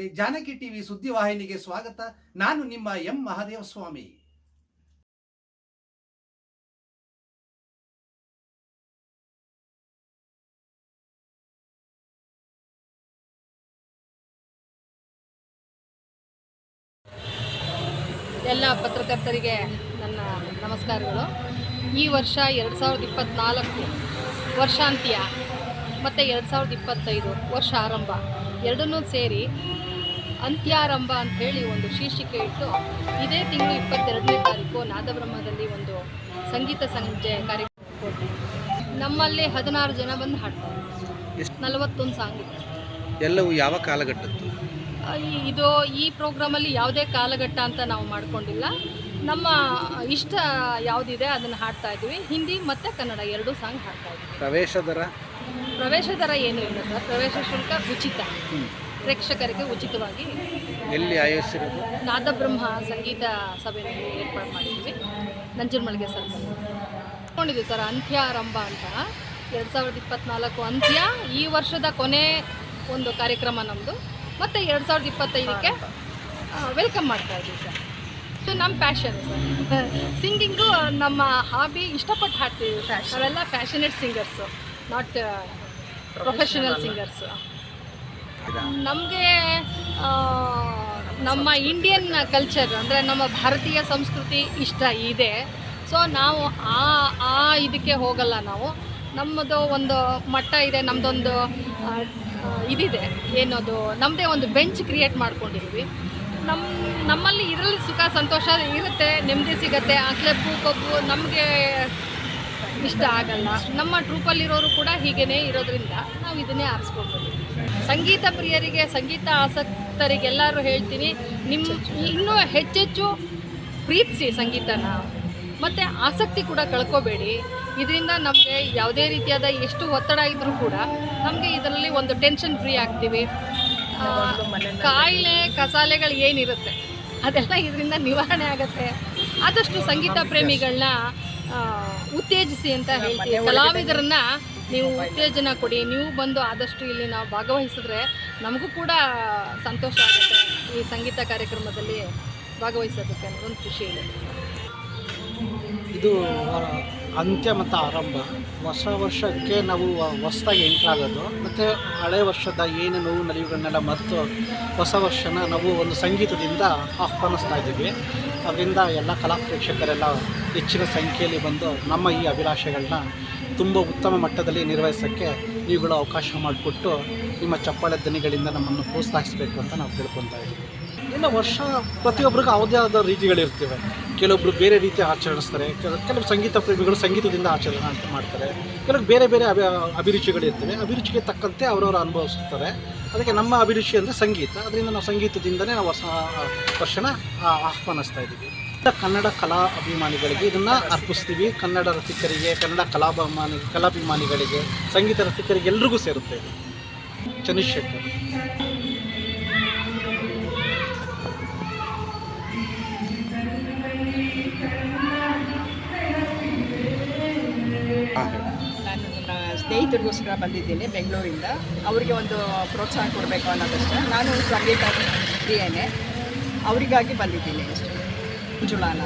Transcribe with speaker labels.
Speaker 1: Janaki TV ಸುದ್ದಿವಾಹಿನಿಗೆ ಸ್ವಾಗತ. ನಾನು ನಿಮ್ಮ ಎಂ ಮಹಾದೇವ ಸ್ವಾಮಿ.
Speaker 2: ಎಲ್ಲ ಪತ್ರಕರ್ತರಿಗೆ ನನ್ನ ನಮಸ್ಕಾರಗಳು. ಈ ವರ್ಷ ಎರಡು ಸಾವಿರದ ಇಪ್ಪತ್ತ್ನಾಲ್ಕು ವರ್ಷಾಂತ್ಯ. ಮತ್ತು ಎರಡು ಸಾವಿರದ ಇಪ್ಪತ್ತೈದು ವರ್ಷ ಆರಂಭ. ಎರಡನ್ನೂ ಸೇರಿ ಅಂತ್ಯಾರಂಭ ಅಂತ ಹೇಳಿ ಒಂದು ಶೀರ್ಷಿಕೆ ಇಟ್ಟು ಇದೇ ತಿಂಗಳು ಇಪ್ಪತ್ತೆರಡನೇ ತಾರೀಕು ನಾದಬ್ರಹ್ಮದಲ್ಲಿ ಒಂದು ಸಂಗೀತ ಸಂಜೆ ಕಾರ್ಯಕ್ರಮ. ನಮ್ಮಲ್ಲಿ ಹದಿನಾರು ಜನ ಬಂದು ಹಾಡ್ತಾರೆ? ನಲವತ್ತೊಂದು ಸಾಂಗ್ ಇದೆ.
Speaker 3: ಎಲ್ಲವೂ ಯಾವ ಕಾಲಘಟ್ಟದ್ದು?
Speaker 2: ಇದು ಈ ಪ್ರೋಗ್ರಾಮಲ್ಲಿ ಯಾವುದೇ ಕಾಲಘಟ್ಟ ಅಂತ ನಾವು ಮಾಡ್ಕೊಂಡಿಲ್ಲ. ನಮ್ಮ ಇಷ್ಟ ಯಾವುದಿದೆ ಅದನ್ನು ಹಾಡ್ತಾ ಇದ್ದೀವಿ. ಹಿಂದಿ ಮತ್ತು ಕನ್ನಡ ಎರಡೂ ಸಾಂಗ್ ಹಾಡ್ತಾ ಇದ್ದೀವಿ.
Speaker 3: ಪ್ರವೇಶ ದರ?
Speaker 2: ಪ್ರವೇಶ ದರ ಏನು ಇಲ್ಲ ಸರ್. ಪ್ರವೇಶ ಶುಲ್ಕ ಉಚಿತ. ಪ್ರೇಕ್ಷಕರಿಗೆ ಉಚಿತವಾಗಿ
Speaker 3: ಎಲ್ಲಿ ಆಯೋಜಿಸಿರೋದು?
Speaker 2: ನಾದಬ್ರಹ್ಮ ಸಂಗೀತ ಸಭೆಯನ್ನು ಏರ್ಪಾಡು ಮಾಡಿದ್ವಿ ನಂಜನಮಳಿಗೆ ಸರ್ ಕೊಂಡಿದ್ದೀವಿ ಸರ್ ಅಂತ್ಯಾರಂಭ ಅಂತ. ಎರಡು ಸಾವಿರದ ಇಪ್ಪತ್ತ್ನಾಲ್ಕು ಅಂತ್ಯ ಈ ವರ್ಷದ ಕೊನೆ ಒಂದು ಕಾರ್ಯಕ್ರಮ ನಮ್ಮದು ಮತ್ತು ಎರಡು ಸಾವಿರದ ಇಪ್ಪತ್ತೈದಕ್ಕೆ ವೆಲ್ಕಮ್ ಮಾಡ್ತಾ ಇದ್ದೀವಿ ಸರ್. ಸೊ ನಮ್ಮ ಪ್ಯಾಷನ್ ಸರ್. ಸಿಂಗಿಂಗು ನಮ್ಮ ಹಾಬಿ ಇಷ್ಟಪಟ್ಟು ಹಾಡ್ತೀವಿ. ಅವೆಲ್ಲ passionate singers not professional singers ನಮಗೆ ನಮ್ಮ ಇಂಡಿಯನ್ ಕಲ್ಚರ್ ಅಂದರೆ ನಮ್ಮ ಭಾರತೀಯ ಸಂಸ್ಕೃತಿ ಇಷ್ಟ ಇದೆ. ಸೊ ನಾವು ಆ ಆ ಇದಕ್ಕೆ ಹೋಗಲ್ಲ ನಾವು. ನಮ್ಮದು ಒಂದು ಮಟ್ಟ ಇದೆ ನಮ್ಮದೊಂದು ಇದಿದೆ. ಏನದು ನಮ್ಮದೇ ಒಂದು ಬೆಂಚ್ ಕ್ರಿಯೇಟ್ ಮಾಡ್ಕೊಂಡಿದ್ವಿ. ನಮ್ಮ ನಮ್ಮಲ್ಲಿ ಇದರಲ್ಲಿ ಸುಖ ಸಂತೋಷ ಇರುತ್ತೆ ನೆಮ್ಮದಿ ಸಿಗುತ್ತೆ. ಆ ಕ್ಲಬ್ಬು ಕಬ್ಬು ನಮಗೆ ಇಷ್ಟ ಆಗಲ್ಲ. ನಮ್ಮ ಟ್ರೂಪಲ್ಲಿರೋರು ಕೂಡ ಹೀಗೇನೆ ಇರೋದ್ರಿಂದ ನಾವು ಇದನ್ನೇ ಆರಿಸ್ಕೊಳ್ಬೋದು ಸಂಗೀತ ಪ್ರಿಯರಿಗೆ ಸಂಗೀತ ಆಸಕ್ತರಿಗೆಲ್ಲರೂ ಹೇಳ್ತೀನಿ ನಿಮ್ಮ ಇನ್ನೂ ಹೆಚ್ಚೆಚ್ಚು ಪ್ರೀತಿಸಿ ಸಂಗೀತನ. ಮತ್ತು ಆಸಕ್ತಿ ಕೂಡ ಕಳ್ಕೋಬೇಡಿ. ಇದರಿಂದ ನಮಗೆ ಯಾವುದೇ ರೀತಿಯಾದ ಎಷ್ಟು ಒತ್ತಡ ಇದ್ದರೂ ಕೂಡ ನಮಗೆ ಇದರಲ್ಲಿ ಒಂದು ಟೆನ್ಷನ್ ಫ್ರೀ ಆಗ್ತೀವಿ. ಕಾಯಿಲೆ ಕಸಾಲೆಗಳು ಏನಿರುತ್ತೆ ಅದೆಲ್ಲ ಇದರಿಂದ ನಿವಾರಣೆ ಆಗುತ್ತೆ. ಆದಷ್ಟು ಸಂಗೀತ ಪ್ರೇಮಿಗಳನ್ನ ಉತ್ತೇಜಿಸಿ ಅಂತ ಹೇಳ್ತೀವಿ. ಕಲಾವಿದರನ್ನ ನೀವು ಉತ್ತೇಜನ ಕೊಡಿ. ನೀವು ಬಂದು ಆದಷ್ಟು ಇಲ್ಲಿ ನಾವು ಭಾಗವಹಿಸಿದ್ರೆ ನಮಗೂ ಕೂಡ ಸಂತೋಷ ಆಗುತ್ತೆ ಈ ಸಂಗೀತ ಕಾರ್ಯಕ್ರಮದಲ್ಲಿ ಭಾಗವಹಿಸೋದಕ್ಕೆ ಅನ್ನೋದೊಂದು ಖುಷಿ ಇದೆ.
Speaker 4: ಇದು ಅಂತ್ಯ ಮತ್ತು ಆರಂಭ. ಹೊಸ ವರ್ಷಕ್ಕೆ ನಾವು ಹೊಸದಾಗಿ ಎಂಟ್ರಾಗೋದು ಮತ್ತು ಹಳೆ ವರ್ಷದ ಏನು ನೋವು ನಲಿವುಗಳನ್ನೆಲ್ಲ ಮರೆತು ಹೊಸ ವರ್ಷನ ನಾವು ಒಂದು ಸಂಗೀತದಿಂದ ಆಹ್ವಾನಿಸ್ತಾ ಇದ್ದೀವಿ. ಅದರಿಂದ ಎಲ್ಲ ಕಲಾ ಪ್ರೇಕ್ಷಕರೆಲ್ಲ ಹೆಚ್ಚಿನ ಸಂಖ್ಯೆಯಲ್ಲಿ ಬಂದು ನಮ್ಮ ಈ ಅಭಿಲಾಷೆಗಳನ್ನ ತುಂಬ ಉತ್ತಮ ಮಟ್ಟದಲ್ಲಿ ನಿರ್ವಹಿಸೋಕ್ಕೆ ನೀವುಗಳು ಅವಕಾಶ ಮಾಡಿಕೊಟ್ಟು ನಿಮ್ಮ ಚಪ್ಪಾಳೆ ದನಿಗಳಿಂದ ನಮ್ಮನ್ನು ಪ್ರೋತ್ಸಾಹಿಸಬೇಕು ಅಂತ ನಾವು ತಿಳ್ಕೊತಾ ಇದ್ದೀವಿ. ಇಲ್ಲ ವರ್ಷ ಪ್ರತಿಯೊಬ್ಬರಿಗೂ ಯಾವುದೇ ಆದ ರೀತಿಗಳಿರ್ತವೆ. ಕೆಲವೊಬ್ರು ಬೇರೆ ರೀತಿ ಆಚರಿಸ್ತಾರೆ. ಕೆಲ, ಕೆಲವು ಸಂಗೀತ ಪ್ರೇಮಿಗಳು ಸಂಗೀತದಿಂದ ಆಚರಣೆ ಮಾಡ್ತಾರೆ. ಕೆಲವು ಬೇರೆ ಬೇರೆ ಅಭಿ, ಅಭಿರುಚಿಗಳಿರ್ತವೆ. ಅಭಿರುಚಿಗೆ ತಕ್ಕಂತೆ ಅವರವರು ಅನುಭವಿಸ್ತಾರೆ. ಅದಕ್ಕೆ ನಮ್ಮ ಅಭಿರುಚಿ ಅಂದರೆ ಸಂಗೀತ. ಅದರಿಂದ ನಾವು ಸಂಗೀತದಿಂದಲೇ ನಾವು ಹೊಸ, ವರ್ಷನ ಆಹ್ವಾನಿಸ್ತಾ ಇದ್ದೀವಿ. ಕನ್ನಡ ಕಲಾ ಅಭಿಮಾನಿಗಳಿಗೆ ಇದನ್ನು ಅರ್ಪಿಸ್ತೀವಿ. ಕನ್ನಡ ರಸಿಕರಿಗೆ, ಕನ್ನಡ ಕಲಾಭಿಮಾನಿ, ಕಲಾಭಿಮಾನಿಗಳಿಗೆ, ಸಂಗೀತ ರಸಿಕರಿಗೆ ಎಲ್ರಿಗೂ ಸೇರುತ್ತೆ ಚಂದ್ರಶೇಖರ್.
Speaker 5: ಸ್ನೇಹಿತರಿಗೋಸ್ಕರ ಬಂದಿದ್ದೀನಿ ಬೆಂಗಳೂರಿಂದ. ಅವರಿಗೆ ಒಂದು ಪ್ರೋತ್ಸಾಹ ಕೊಡಬೇಕು ಅನ್ನೋದಷ್ಟೇ. ನಾನು ಸಂಗೀತ ಪ್ರಿಯನೇ ಅವರಿಗಾಗಿ ಬಂದಿದ್ದೀನಿ ಅಷ್ಟೇ. ಜುಲಾನ